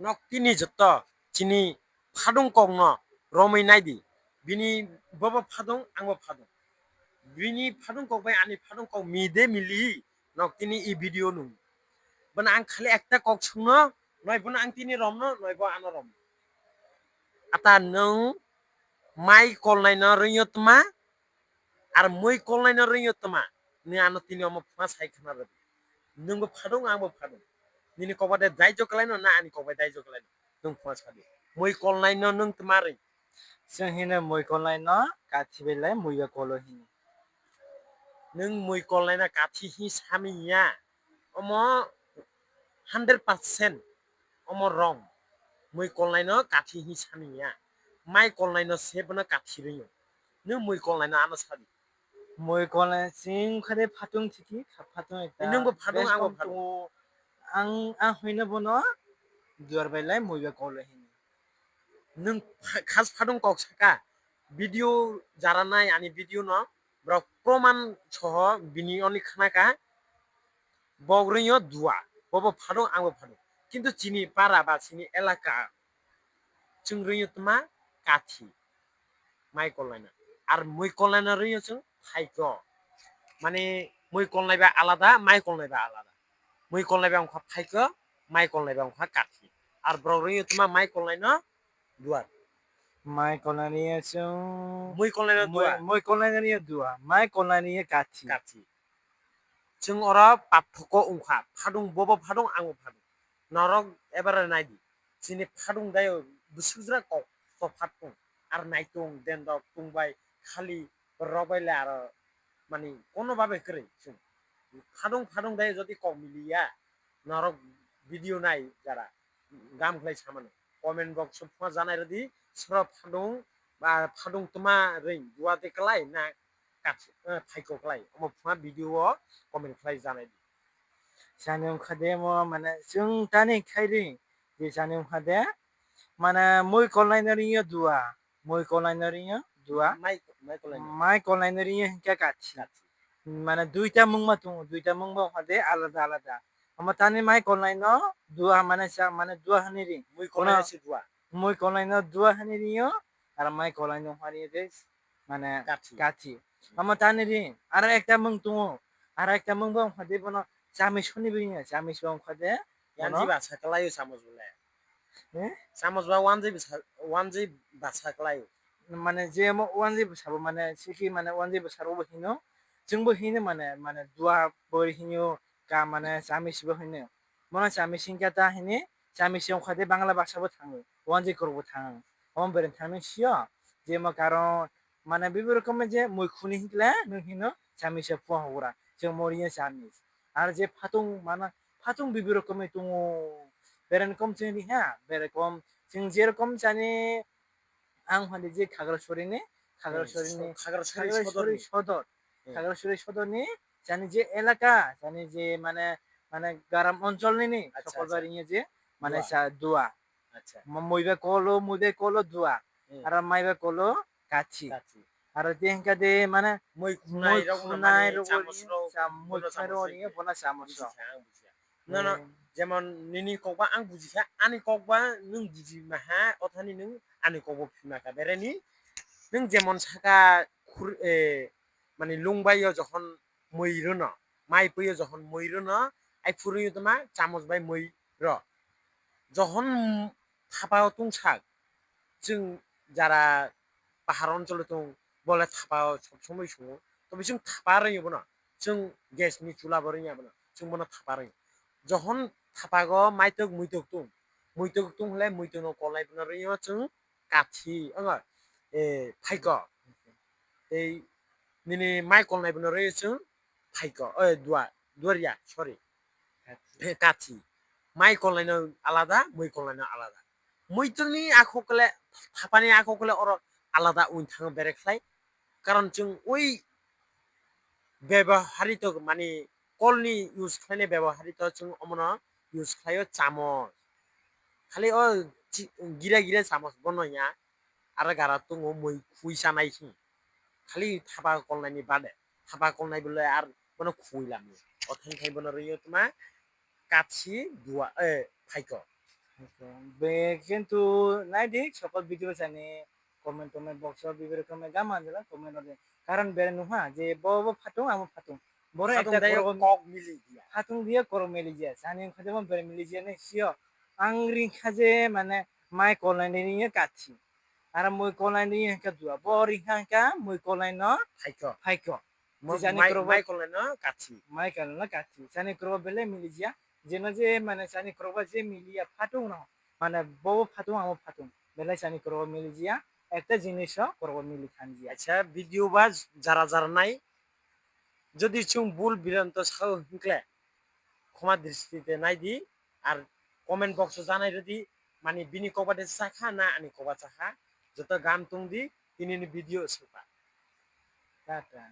nok tini jotto chini phadung kong no romai naidi bini baba phadung angbo phadung bini phadung kok bai ani phadung kok mide mili nok tini i video nung bana ang khali ekta kok sungno noi bana ang tini romno noi bo ano rom ata nung mai kolnai no rinyo tma ar moi kolnai no rinyo tma ni ano tini omo phma sai khana rabi nungbo phadung angbo phadung nini ko bade dai jo kalai no na ani ko bade dai jo kalai nung pas kali moi kol nai no nung tmari sangina moi kol nai no kathi belai moi ga kolo hini nung moi kol nai na kathi hi sami ya omo 100% omo wrong মই কল নাই ন কাঠি হি Sania my call নাই ন সেব ন কাঠি Rio নু মই কল নাই ন আনো সাদি মই কল নাই সিং খাদে ফাটুং ঠিকি ফাটুং একটা নু ফাটুং আগো ফাটুং ang ang hoina bono duar bailai moiba kole hin nung khas phadung kok saka video যারা নাই আমি ভিডিও ন প্রমাণ সহ বিনি অনেক খানাকা বগ্রীয় দুয়া বব ফাদং আংবো ফাদং কিন্তু চিনি পারা বা চিনি এলাকা চিংরীয় তোমা কাঠি মাই কলাইনা আর মই কলাইনা রইছ ফাইক মানে মই কলাইবা আলাদা মাই কলাইবা আলাদা कलनायबा आलादा मै कलनायबा अंखा फाइक माइ कलनायबा अंखा काथि आरो ब्र रोयो तमा माइ कलनायना दुवार mai kolai ni chung मै कलनायना दुवार moi kolai ni dua mai kolai ni kathi काथि जों अरा पार्थक्य अंखा फादुं बबो फादुं आंबो फादुं नरक एबारे नायदि जोंनि फादुं दायो बुसुज्रा कक फादुं আর নাইতুং দেন দক তুংবাই খালি রবাইলে আর মানে কোনোভাবে করে जों ফাদুং ফাদুং দায় যদি কম মিলিয়া নরক ভিডিও নাই যারা গাম খাই সামানো কমেন্ট বক্স ফুয়া জানাই রেদি সরব ফাদুং বা ফাদুং তোমা रै দুয়াতে কলাই না কাছে ফাইকো কলাই অম ফুয়া ভিডিও কমেন্ট খাই জানাই দি sanim khade mo mane chung tani khairi je sanim khade mana moi kolai ni dua moi kolai ni dua মাই মাই কলাই mai kolai ni hingka kathi মানে দুইটা মুংমা তুং দুইটা মুংমা হাতে আলাদা আলাদা। আমার তানি মাই কলাই ন দুয়া মানে মানে দুয়া হানি রি। মুই কলাই আছে দুয়া। মই কলাই ন দুয়া হানি রিও আর মাই কলাই ন হারি দে মানে কাঠি। আমার তানি রি আর একটা মুং তুং আর একটা মুং বং হাতে বনো চামি শুনি বিনি চামি বং হাতে ইয়ানজি বাসা কলাই সামজ বলে? সামজ বা ওয়ানজি ওয়ানজি বাসা কলাই মানে যে ওয়ান জি সাবো মানে সিকি মানে ওয়ান জি সারো বহিনো। जोंबो हिँड्यो माने माने दुवा बोर हिँड्यो का माने सामिसिबो हिँड्यो मलाई सामिसिंका दा हिँडे सामिसियाव खादै बांला भाषाबो थाङो वानजिकरबो थाङो हम बेरेन थाङो सियो जे म कारण माने बेबो रोखोमै जे मैखुनि हिँड्ला नों हिँड्नु सामिसिया पुवा हगरा जों मरियो सामिस आरो जे फातुं माने फातुं बेबो रोखोमै दङ बेरेन कम जों रिहा बेरे कम जों जेरकम जाने आं हाले जे खाग्रा सरिनि खाग्रा सरिनि खाग्रा सरि सदर সদর হুম। খাগড়াছড়ি সদরনি জানি যে এলাকা জানি যে মানে মানে গারাম অঞ্চল নিনি আচ্ছা, সকল আচ্ছা। বাড়ি যে মানে দোয়া। আচ্ছা। মইবে কলো মুদে কলো দোয়া। আর মাইবে কলো কাছি আর দেহকা দে মানে মই খুনাই রকম খুনাই মানে মই বনো চামচ নিয়ে বুঝিছা। না না যেমন নিনি কবা আं বুঝিছা আনি কবা নং বুঝি মাহা অথানি নং আনি কবা ফিমাকা বেরেনি নং। যেমন সাকা এ মানে লুংবাইও যখন মইর না মাই মাইপুইও যখন মইর না, আই ফুরুইও তোমার চামচ বাই মই র যখন থাপা তুং শাক जों যারা পাহাড় অঞ্চলে তো বলে থাপা সব সময় সঙ্গো তবে जों থাপা রইব না जों গ্যাসনি চুলা বরই যাব না जों বনা থাপা রই যখন থাপা থাপাগ মাইতক মুইতক তুম মুইতক তুম হলে মুইতন কলাই বনা রইব जों কাঠি এ, ফাইক। এই nini Michael na ibn Rayson Michael eh dua, duaria, sorry. কাছি মাই কনলাইন আলাদা মই কনলাইন আলাদা মৈতনি আখকলে থাপানি আখকলে অর আলাদা উন থাং বেরেখলাই কারণ जों ওই ব্যবহারিত মানে কলনি ইউজ খাইনে ব্যবহারিত जों অমন ইউজ খাইও চামচ খালি অ গিরা গিরা চামচ বনয়া আর গারা তুঙ্গ মই খুইসা নাইছি খালি থাবা কল নাই নি বাদে। থাবা কল নাই বলে আর মানে খুইলাম অথেন খাইব না রইও তোমা কাছি দুয়া এ ফাইক। বে কিন্তু নাই দি সকল ভিডিও জানি কমেন্ট তোমে বক্স বিভিন্ন রকম গামা দিলা কমেন্ট কারণ বেড়ে নুহা যে ব ব ফাটু আমার ফাটু। বড় একটা কক মিলি দিয়া। ফাটু দিয়ে কর মিলি দিয়া। জানি খাজে বেড়ে মিলি দিয়া নে? সিও আংরি খাজে মানে মাই কলাইনি নিয়ে কাছি আর মই কলাইন নিয়ে কা দুয়া বরি হাঙ্কা মই কলাইন ন. ফাইকো Jani mai kroba- mai kolon no kachi. মাই কাল না কাছি জানি করব বেলে মিলি যা যেন যে মানে জানি করব যে মিলিয়া ফাটুং না মানে বব ফাটুং আমো ফাটুং বেলে জানি করব মিলি যা একটা জিনিস করব মিলি খান জিয়া আচ্ছা ভিডিও বা যারা যারা নাই যদি চুং ভুল বিরান্ত সাও হিকলে ক্ষমা দৃষ্টিতে নাই দি আর কমেন্ট বক্স জানাই যদি মানে বিনি কবাদে চাখা না আনি কবা চাখা গান তুং দি তিনি ভিডিও সোপা টাটা।